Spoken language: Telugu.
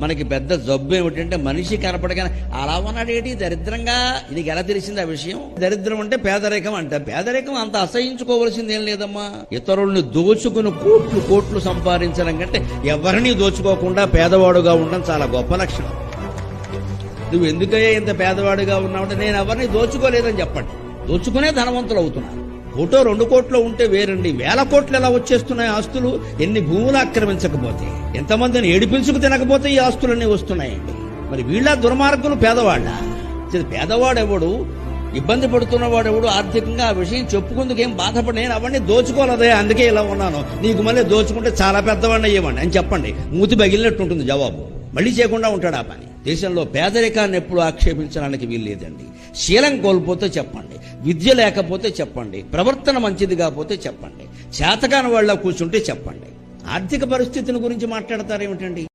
మనకి పెద్ద జబ్బు ఏమిటంటే మనిషి కనపడగానే అలా ఉన్నాడేటి దరిద్రంగా. ఇది ఎలా తెలిసింది ఆ విషయం? దరిద్రం అంటే పేదరికం అంటే. పేదరికం అంత అసహించుకోవలసింది ఏం లేదమ్మా. ఇతరుల్ని దోచుకుని కోట్లు కోట్లు సంపాదించడం కంటే ఎవరిని దోచుకోకుండా పేదవాడుగా ఉండడం చాలా గొప్ప లక్షణం. నువ్వు ఎందుకయ్యా ఇంత పేదవాడిగా ఉన్నావంటే నేను ఎవరిని దోచుకోలేదని చెప్పండి. దోచుకునే ధనవంతులు అవుతున్నాను ఒకటో రెండు కోట్లు ఉంటే వేరండి. వేల కోట్లు ఎలా వచ్చేస్తున్నాయి ఆస్తులు? ఎన్ని భూములు ఆక్రమించకపోతే ఎంతమందిని ఏడిపించుకు తినకపోతే ఈ ఆస్తులన్నీ వస్తున్నాయండి. మరి వీళ్ళ దుర్మార్గులు పేదవాళ్ళ. పేదవాడెవడు? ఇబ్బంది పడుతున్నవాడెవడు? ఆర్థికంగా ఆ విషయం చెప్పుకుందుకు ఏం బాధపడి నేను అవన్నీ దోచుకోలేదే అందుకే ఇలా ఉన్నాను. నీకు మళ్ళీ దోచుకుంటే చాలా పెద్దవాడిని అయ్యేవాడిని. అని చెప్పండి. మూతి బగిలినట్టు ఉంటుంది జవాబు. మళ్ళీ చేయకుండా ఉంటాడు ఆ పని. దేశంలో పేదరికాన్ని ఎప్పుడు ఆక్షేపించడానికి వీల్లేదండి. శీలం కోల్పోతే చెప్పండి. విద్య లేకపోతే చెప్పండి. ప్రవర్తన మంచిది కాకపోతే చెప్పండి. చేతకాని వాళ్ళ కూర్చుంటే చెప్పండి. ఆర్థిక పరిస్థితిని గురించి మాట్లాడతారేమిటండి?